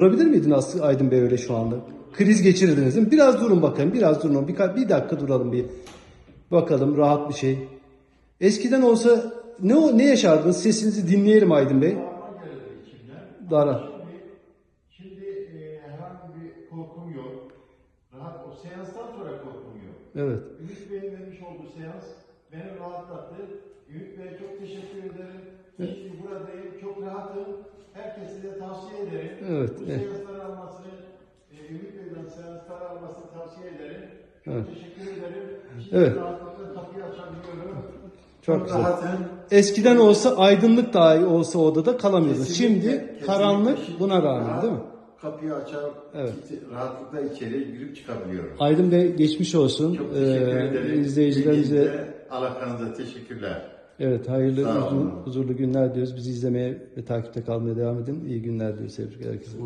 Durabilir miydin Aslı Aydın Bey öyle şu anda? Kriz geçirdiniz değil mi? Biraz durun bakayım, biraz durun. Bir, bir dakika duralım bir. Bakalım rahat bir şey. Eskiden olsa ne ne yaşardınız? Sesinizi dinleyelim Aydın Bey. Dara. Şimdi e, herhangi bir korkum yok. Rahat o seanstan sonra korkum yok. Evet. Ümit Bey'in vermiş olduğu seans beni rahatlattı. Ümit Bey'e çok teşekkür ederim. Şimdi buradayım, çok rahatım. Ederim. Evet, Bu evet. seansları almasını, e, Ümit Bey'den seansları almasını tavsiye ederim. Evet. teşekkür ederim. Şimdi Evet. rahatlıkla kapıyı açabiliyorum. Çok güzel. Eskiden olsa aydınlık dahi olsa odada kalamıyordun. Kesinlikle, Şimdi kesinlikle. karanlık Şimdi buna rağmen rahat, değil mi? Kapıyı açar, Evet. rahatlıkla içeriye girip çıkabiliyorum. Aydın Bey geçmiş olsun. Çok teşekkür Ee, ederim. izleyicilerimize İlginize, alakanıza teşekkürler. Evet hayırlı Sağ uzun, olun. huzurlu günler diyoruz. Bizi izlemeye ve takipte kalmaya devam edin. İyi günler diyoruz herkese.